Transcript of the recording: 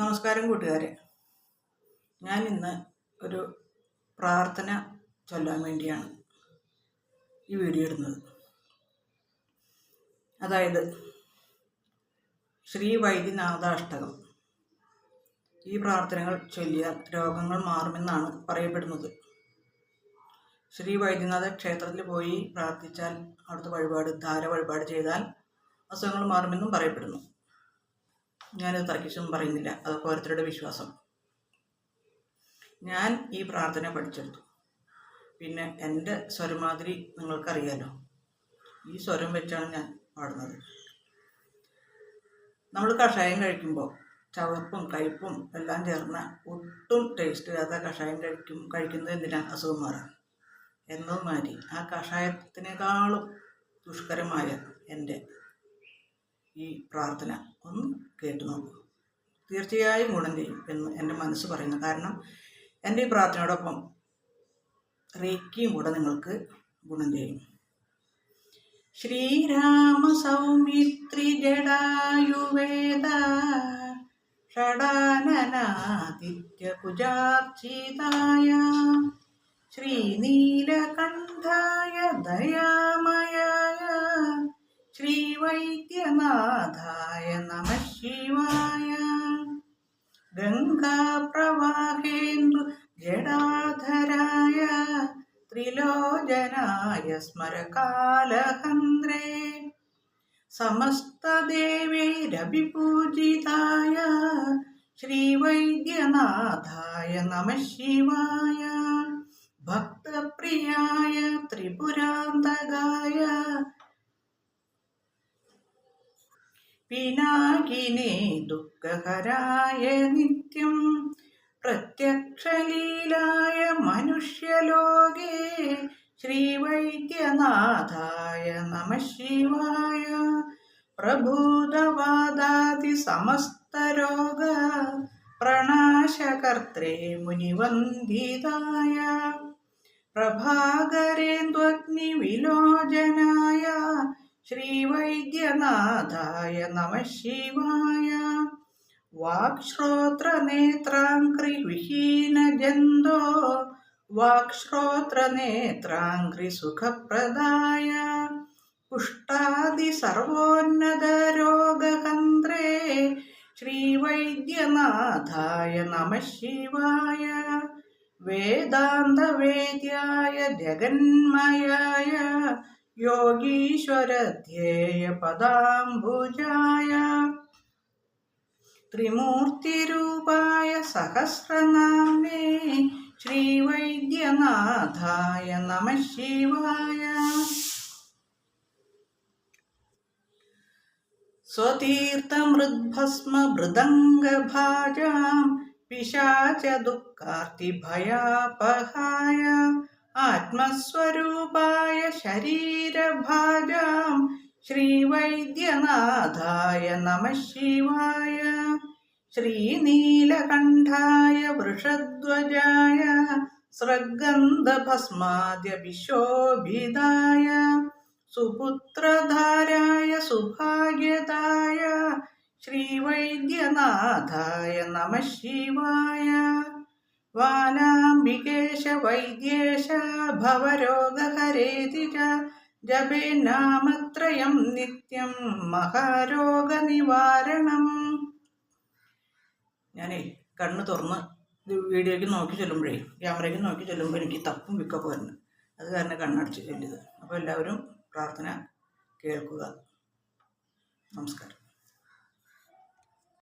നമസ്കാരം കൂട്ടുകാരെ. ഞാൻ ഇന്ന് ഒരു പ്രാർത്ഥന ചൊല്ലാൻ വേണ്ടിയാണ് ഈ വീഡിയോ ഇടുന്നത്. അതായത് ശ്രീ വൈദ്യനാഥാഷ്ടകം. ഈ പ്രാർത്ഥനകൾ ചൊല്ലിയാൽ രോഗങ്ങൾ മാറുമെന്നാണ് പറയപ്പെടുന്നത്. ശ്രീ വൈദ്യനാഥ ക്ഷേത്രത്തിൽ പോയി പ്രാർത്ഥിച്ചാൽ അവിടുത്തെ വഴിപാട് ധാര വഴിപാട് ചെയ്താൽ അസുഖങ്ങൾ മാറുമെന്നും പറയപ്പെടുന്നു. ഞാനത് തർക്കിച്ചൊന്നും പറയുന്നില്ല. അതൊക്കെ ഓരോരുത്തരുടെ വിശ്വാസം. ഞാൻ ഈ പ്രാർത്ഥന പഠിച്ചെടുത്തു. പിന്നെ എന്റെ സ്വരമാതിരി നിങ്ങൾക്കറിയാലോ. ഈ സ്വരം വെച്ചാണ് ഞാൻ പാടുന്നത്. നമ്മൾ കഷായം കഴിക്കുമ്പോൾ ചവപ്പും കയ്പും എല്ലാം ചേർന്ന ഒട്ടും ടേസ്റ്റ് ഇല്ലാത്ത കഷായം കഴിക്കും കഴിക്കുന്നത് എന്തിനാണ് അസുഖം മാറാൻ എന്നതുമാതിരി ആ കഷായത്തിനേക്കാളും ദുഷ്കരമായ എന്റെ ഈ പ്രാർത്ഥന. ഒന്ന് കേട്ടു നോക്കൂ. തീർച്ചയായും ഗുണം ചെയ്യും എന്ന് എന്റെ മനസ്സ് പറയുന്നു. കാരണം എന്റെ ഈ പ്രാർത്ഥനയോടൊപ്പം റേക്കിയും കൂടെ നിങ്ങൾക്ക് ഗുണം ചെയ്യും. ശ്രീരാമ സൗമിത്രി ജടായുവേദ ഷടാനനാദിത്യ കുജാർച്ചിതായ ശ്രീവൈദ്യനാഥായ നമ ശിവായ. ഗംഗാപ്രവാഹേന്ദു ജടാധരായ ത്രിലോചനായ സ്മരകാലഹന്ദ്രേ. സമസ്തദേവൈരഭിപൂജിതായ ശ്രീവൈദ്യനാഥായ നമ ശിവായ. ഭക്തപ്രിയായ പിനാകിനെ ദുഃഖഹരായ നിത്യം പ്രത്യക്ഷലീലായ മനുഷ്യലോകേ ശ്രീവൈദ്യനാഥായ നമ ശിവായ. പ്രഭൂതവാദാതി സമസ്തരോഗ പ്രണാശകർത്രേ മുനിവന്ദിതായ. പ്രഭാകരേന്ദ്വഗ്നിവിലോചനായ ശ്രീവൈദ്യനാഥായ നമ ശിവായ. വാക്ശ്രോത്രനേത്രാംക്രിവിഹീനജന്തോ വാക്ശ്രോത്രനേത്രാംക്രിസുഖപ്രദായ പുഷ്ടാദിസർവോന്നതരോഗഹന്ത്രേ ശ്രീവൈദ്യനാഥായ നമ ശിവായ. വേദാന്തവേദ്യായ ജഗന്മയായ योगीश्वरध्येयपदाम्बुजाय त्रिमूर्तिरूपाय सहस्रनाम्ने श्रीवैद्यनाथाय नमः शिवाय स्वतीर्थमृद्भस्ममृदङ्गभाजां पिशाचदुःखार्तिभयापहाय ആത്മസ്വരൂപായ ശരീരഭാജാം ശ്രീവൈദ്യനാഥായ നമ ശിവായ ശ്രീനീലകണ്ഠായ വൃഷധ്വജായ സ്രഗന്ധഭസ്മാദ്യ വിശോഭിതായ സുപുത്രധാരായ സുഭാഗ്യതായ ശ്രീവൈദ്യനാഥായ നമ ശിവായ. വാലാംബികേശ വൈദ്യേശ ഭവരോഗഹരേതി ജപേ നാമത്രയം നിത്യം മഹാരോഗനിവാരണം. ഞാനേ കണ്ണു തുറന്ന് വീഡിയോയ്ക്ക് നോക്കി ചെല്ലുമ്പോഴേ ക്യാമറയ്ക്ക് നോക്കി ചെല്ലുമ്പോൾ എനിക്ക് തപ്പും വിക്കൊക്കെ വരുന്നു. അത് കാരണം കണ്ണടച്ച് ചെല്ലിയത്. അപ്പോൾ എല്ലാവരും പ്രാർത്ഥന കേൾക്കുക. നമസ്കാരം.